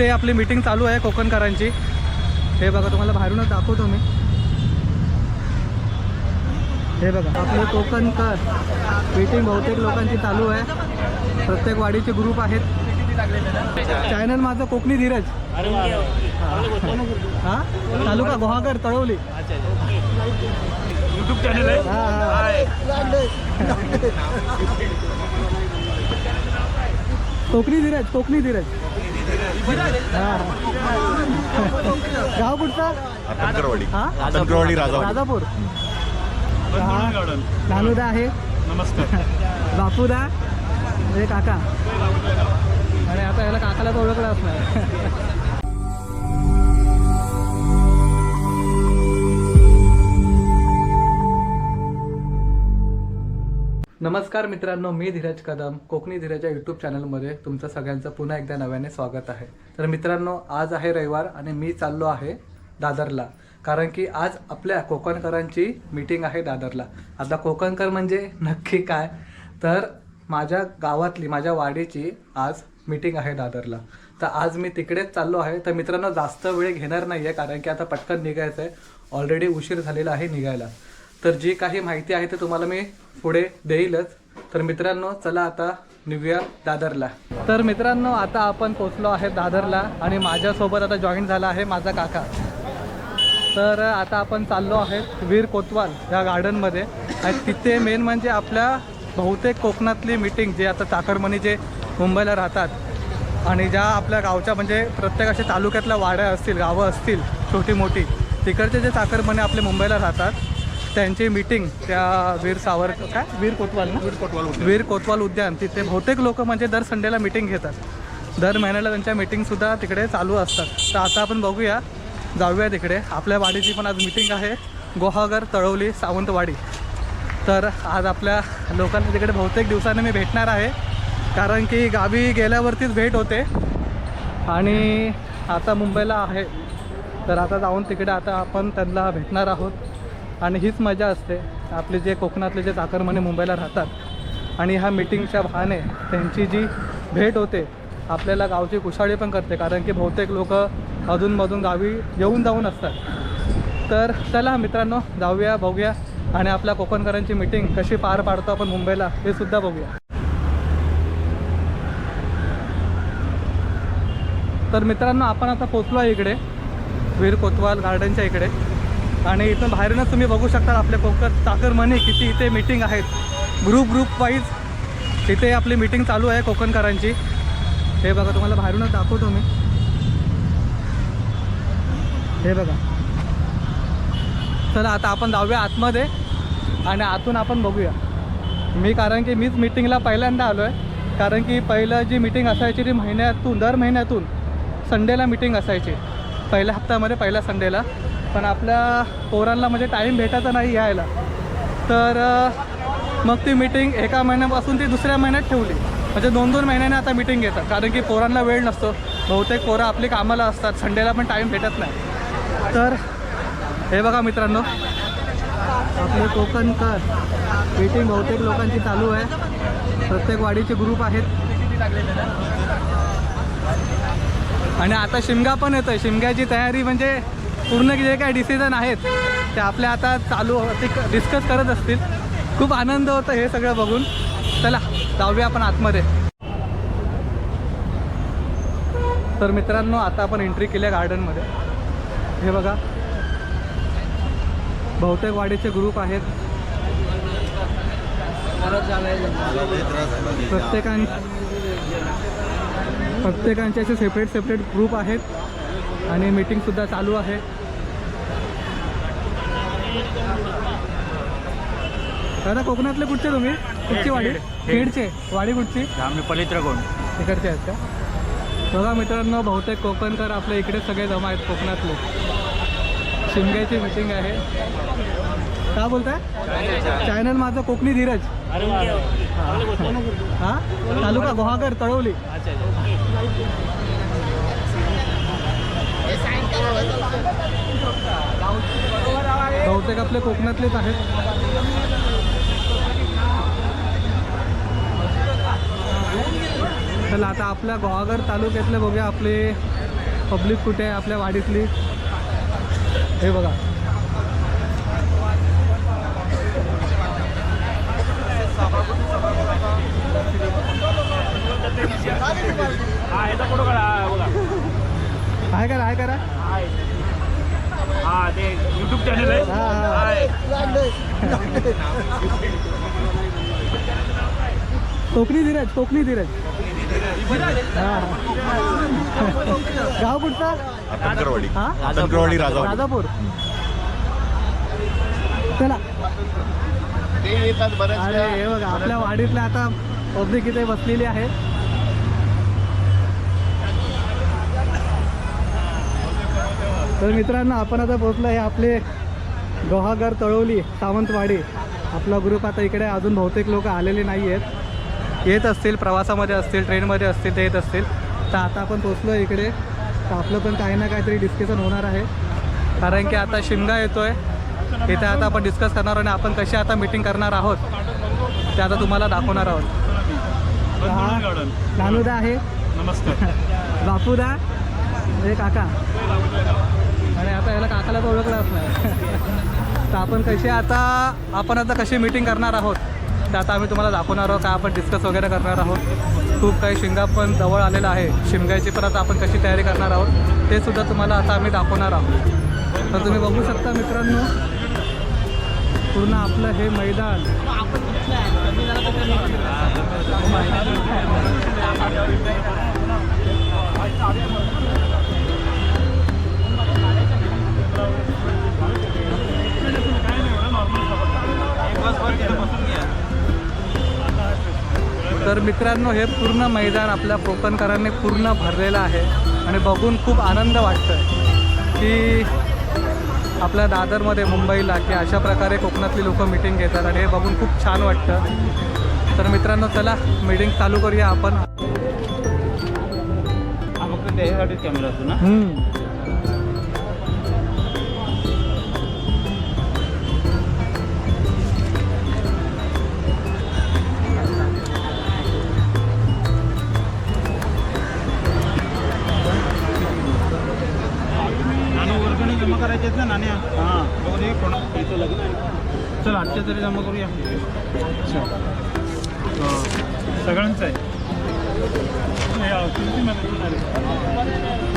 तिथे आपली मीटिंग चालू आहे कोकणकरांची. हे बघा तुम्हाला बाहेरूनच दाखवतो मी. हे बघा आपले कोकणकर. मीटिंग बहुतेक लोकांची चालू आहे. प्रत्येक वाडीचे ग्रुप आहेत. चॅनल माझं कोकणी धीरज. हा? तालुका गुहागर तळवली युट्यूब चॅनल आहे. कोकणी धीरज कोकणी धीरज. गाव कुठचा? हा? राजावाडी. राजापूर. नानुदा आहे? नमस्कार. बापूदा? म्हणजे काका? आणि आता याला काकाला तर ओळखलं असणार. नमस्कार मित्रांनो मी धीरज कदम कोकणी धीरजच्या यूट्यूब चॅनलमध्ये तुमचं सगळ्यांचं पुन्हा एकदा नव्याने स्वागत आहे. तर मित्रांनो आज आहे रविवार आणि मी चाललो आहे दादरला कारण की आज आपल्या कोकणकरांची मीटिंग आहे दादरला. आता कोकणकर म्हणजे नक्की काय? तर माझ्या गावातली माझ्या वाडीची आज मीटिंग आहे दादरला. तर आज मी तिकडेच चाललो आहे. तर मित्रांनो जास्त वेळ घेणार नाही आहे कारण की आता पटकन निघायचं आहे ऑलरेडी उशीर झालेला आहे निघायला. तर जी काही माहिती आहे ते तुम्हाला मी पुढे देईलच. तर मित्रांनो चला आता निघूया दादरला. तर मित्रांनो आता आपण पोचलो आहे दादरला आणि माझ्यासोबत आता जॉईन झाला आहे माझा काका. तर आता आपण चाललो आहे वीर कोतवाल या गार्डनमध्ये आणि तिथे मेन म्हणजे आपल्या बहुतेक कोकणातली मीटिंग जे आता चाकरमणी जे मुंबईला राहतात आणि ज्या आपल्या गावच्या म्हणजे प्रत्येक अशा तालुक्यातल्या वाड्या असतील गावं असतील छोटी मोठी तिकडचे जे चाकरमणी आपले मुंबईला राहतात त्यांची मीटिंग त्या वीर सावर काय? वीर कोतवाल ना? वीर कोतवाल. वीर कोतवाल उद्यान. तिथे बहुतेक लोक म्हणजे दर संडेला मीटिंग घेतात. दर महिन्याला त्यांच्या मीटिंगसुद्धा तिकडे चालू असतात. तर आता आपण बघूया. जाऊया तिकडे. आपल्या वाडीची पण आज मीटिंग आहे. गोहागर तळवली सावंतवाडी. तर आज आपल्या लोकांना तिकडे बहुतेक दिवसांनी मी भेटणार आहे. कारण की गावी गेल्यावरतीच भेट होते. आणि आता मुंबईला आहे. तर आता जाऊन तिकडे आता आपण त्यांना भेटणार आहोत. आणि हीच मजा असते. आपले जे कोकणातले जे चाकरमाने मुंबईला राहतात आणि ह्या मीटिंगच्या बहाने त्यांची जी भेट होते आपल्याला गावची कुशाळी पण करते. कारण की बहुतेक लोक अधूनमधून गावी येऊन जाऊन असतात. तर चला मित्रांनो जाऊया बघूया आणि आपल्या कोकणकरांची मीटिंग कशी पार पाडतो आपण मुंबईला हे सुद्धा बघूया. तर मित्रांनो आपण आता पोचलो आहे इकडे वीर कोतवाल गार्डनच्या इकडे. आणि इथून बाहेरूनच तुम्ही बघू शकता आपल्या कोकण चाकरमने किती इथे मीटिंग आहेत. ग्रुप ग्रुप वाईज इथे आपली मीटिंग चालू आहे कोकणकरांची. हे बघा तुम्हाला बाहेरूनच दाखवतो मी. हे बघा. चला आता आपण जाऊया आतमध्ये आणि आतून आपण बघूया. मी कारण की मीच मीटिंगला पहिल्यांदा आलो आहे कारण की पहिलं जी मीटिंग असायची ती महिन्यातून दर महिन्यातून संडेला मीटिंग असायची. पहिल्या हप्त्यामध्ये पहिल्या संडेला पण आपल्या पोरांना म्हणजे टाईम भेटायचा नाही यायला. तर मग ती मीटिंग एका महिन्यापासून ती दुसऱ्या महिन्यात ठेवली. म्हणजे दोन दोन महिन्याने आता मीटिंग घेतात. कारण की पोरांना वेळ नसतो. बहुतेक पोरं आपली कामाला असतात. संडेला पण टाईम भेटत नाही. तर हे बघा मित्रांनो. आपले कोकणकर मीटिंग बहुतेक लोकांची चालू आहे. प्रत्येक वाडीचे ग्रुप आहेत. आणि आता शिमगा पण येतोय. शिमग्याची तयारी म्हणजे पूर्ण जे काही डिसिजन आहेत ते आपल्या आता चालू ते डिस्कस करत असतील. खूप आनंद होतो हे सगळं बघून. चला जाऊया आपण आतमध्ये. तर मित्रांनो आता आपण एंट्री केल्या आहे गार्डनमध्ये हे बघा. बहुतेक वाडीचे ग्रुप आहेत. प्रत्येकां प्रत्येकांचे असे सेपरेट सेपरेट ग्रुप आहेत. आणि मीटिंगसुद्धा चालू आहे. दादा कोकणातले कुठचे तुम्ही? कुठची वाडी? खेडचे. वाडी कुठची? आम्ही पलित्र कोण इकडचे आहेत का? बघा मित्रांनो बहुतेक कोकणकर आपल्या इकडे सगळे जमा आहेत कोकणातले. शिमग्याची मीटिंग आहे. का बोलताय? चॅनल माझं कोकणी धीरज. हा. तालुका गुहागर तळवली बहुतेक आपले कोकणातलेच आहेत. चला आता आपल्या गुहागर तालुक्यातले बघूया आपले पब्लिक कुठे आहे आपल्या वाडीतली. हे बघा. हा याचा फोटो काढा बघा. काय करा काय करा. हा ते युट्यूब चॅनल आहे. कोकणी धीरज कोकणी धीरज. हा. गाव कुठचा? आतंकरवाडी. हा? आतंकरवाडी राजा राजापूर. चला. ते येतात बऱ्याच अरे हे बघा आपल्या वाडीतल्या आता पब्लिक इथे बसलेली आहे. तर मित्रांनो आपण आता पोहोचलो हे आपले गोहागर तळवली सावंतवाडी. आपला ग्रुप आता इकडे अजून बहुतेक लोक आलेले नाही आहेत येत असतील प्रवासामध्ये असतील ट्रेनमध्ये असतील ते येत असतील. तर आता आपण पोचलो इकडे. तर आपलं पण काही ना काहीतरी डिस्कशन होणार आहे. कारण की आता शिमगा येतोय. इथे आता आपण डिस्कस करणार आणि आपण कशी आता मीटिंग करणार आहोत ते आता तुम्हाला दाखवणार आहोत. गार्डन. नानूदा आहे. नमस्कार. बापूदा. हे काका आणि आता याला काकाला तर ओळखलाच नाही तर आपण कशी आता आपण आता कशी मीटिंग करणार आहोत? तर आता आम्ही तुम्हाला दाखवणार आहोत का आपण डिस्कस वगैरे करणार आहोत. खूप काही शिमगा पण जवळ आलेला आहे. शिमग्याची पण आता आपण कशी तयारी करणार आहोत ते सुद्धा तुम्हाला आता आम्ही दाखवणार आहोत. तर तुम्ही बघू शकता मित्रांनो पूर्ण आपलं हे मैदान. तर मित्रांनो हे पूर्ण मैदान आपल्या कोकणकरांनी पूर्ण भरलेलं आहे आणि बघून खूप आनंद वाटतो आहे की आपल्या दादरमध्ये मुंबईला की अशा प्रकारे कोकणातली लोक मिटिंग घेतात आणि हे बघून खूप छान वाटतं. तर मित्रांनो चला मीटिंग चालू करूया आपण. कॅमेरा असतो ना? हे, अं, किती महिन्यातून आले?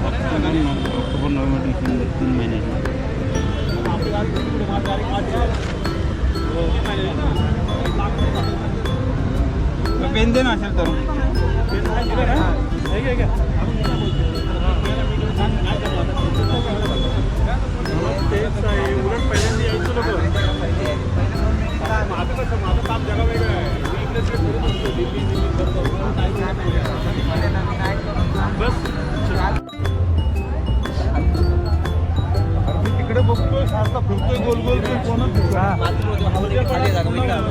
ऑक्टोबर नोव्हेंबर डिसेंबर तीन महिने पेन दे ना असेल तर तिकडे बघतोय सारखा फिरतोय गोल गोल कोणच हा.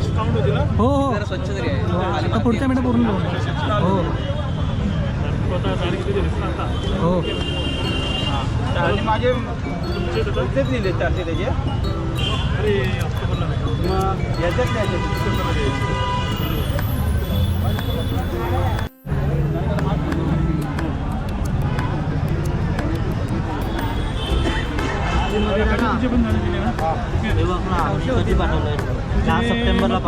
काउंट होती ना? हो हो. पुढच्या मिनिट पूर्ण हो. हो. आणि माझे तुमचेच लिहिले चारशे त्याचे? मग याच्यात कधी पाठवलंय? दहा सप्टेंबरला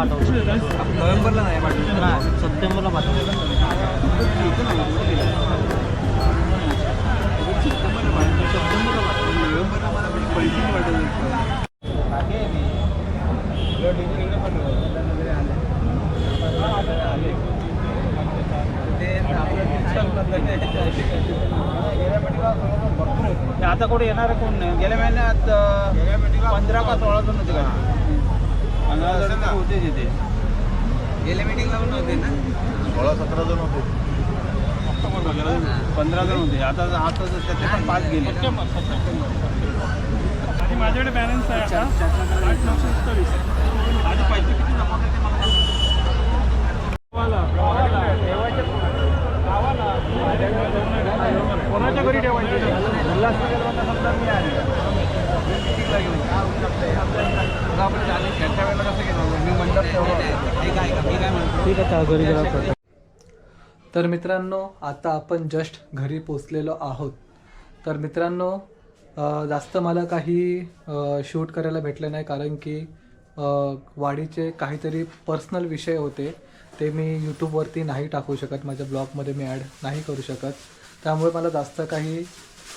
नोव्हेंबरला नाही पाठवलं नाही सप्टेंबरला पाठवलं आता कुठे येणार कोण नाही? गेल्या महिन्यात पंधरा का सोळा जण होते का? पंधरा जण होते तिथे गेल्या मिटिंगला पण होते ना? सोळा सतरा जण होते. पंधरा जण होते. आता आता त्याचे पण पाच गेले. माझ्याकडे बॅलन्स आहे आता. आठ नऊशे सत्तावीस. आधी पैसे किती जमा मला कोणाच्या घरी ठेवायचे उल्हासनगरमध्ये समजा मी आहे आपण वेळेला घरी गेला तर मित्रांनो आता आपण जस्ट घरी पोचलेलो आहोत. तर मित्रांनो जास्त मला काही शूट करायला भेटलं नाही कारण की वाढीचे वाडीचे काहीतरी पर्सनल विषय होते. ते मी यूट्यूबवरती नाही टाकू शकत. माझ्या ब्लॉगमध्ये मी ॲड नाही करू शकत. त्यामुळे मला जास्त काही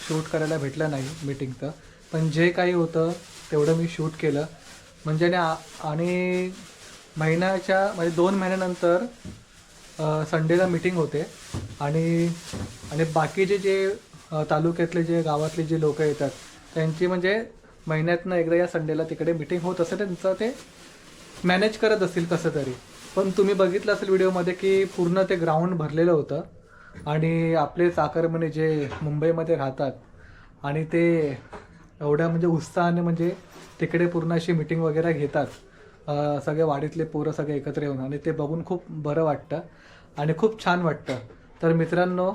शूट करायला भेटलं नाही मीटिंगचं पण जे काही होतं तेवढं मी शूट केलं. म्हणजे आ- आणि महिन्याच्या म्हणजे दोन महिन्यानंतर संडेला मीटिंग होते. आणि आणि बाकीचे जे तालुक्यातले जे गावातले जे लोक येतात त्यांची म्हणजे महिन्यातनं एकदा या संडेला तिकडे मीटिंग होत असेल त्यांचं ते मॅनेज करत असतील कसं तरी. पण तुम्ही बघितलं असेल व्हिडिओमध्ये की पूर्ण ते ग्राउंड भरलेलं होतं. आणि आपले चाकरमने जे मुंबईमध्ये राहतात आणि ते एवढ्या म्हणजे उत्साहाने म्हणजे तिकडे पूर्ण अशी मीटिंग वगैरे घेतात. सगळे वाडीतले पोरं सगळे एकत्र येऊन आणि ते बघून खूप बरं वाटतं आणि खूप छान वाटतं. तर मित्रांनो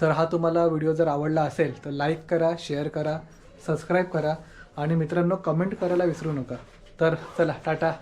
तर हा तुम्हाला व्हिडिओ जर आवडला असेल तर लाईक करा शेअर करा सबस्क्राईब करा आणि मित्रांनो कमेंट करायला विसरू नका. तर चला टाटा.